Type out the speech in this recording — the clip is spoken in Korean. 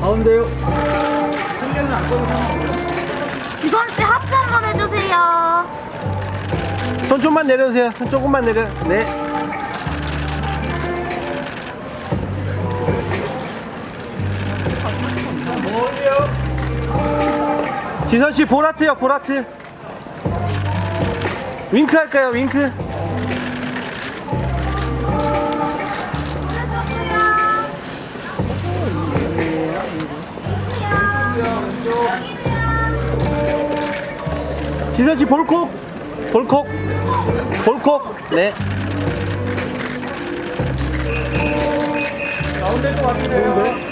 가운데요. 지선 씨 하트 한 번 해주세요. 손 좀만 내려주세요. 손 조금만 내려. 네. 지선 씨 보라트요, 보라트. 윙크 할까요, 윙크? 지선 씨 볼콕, 볼콕, 볼콕. 네. 가운데 좀 와주세요.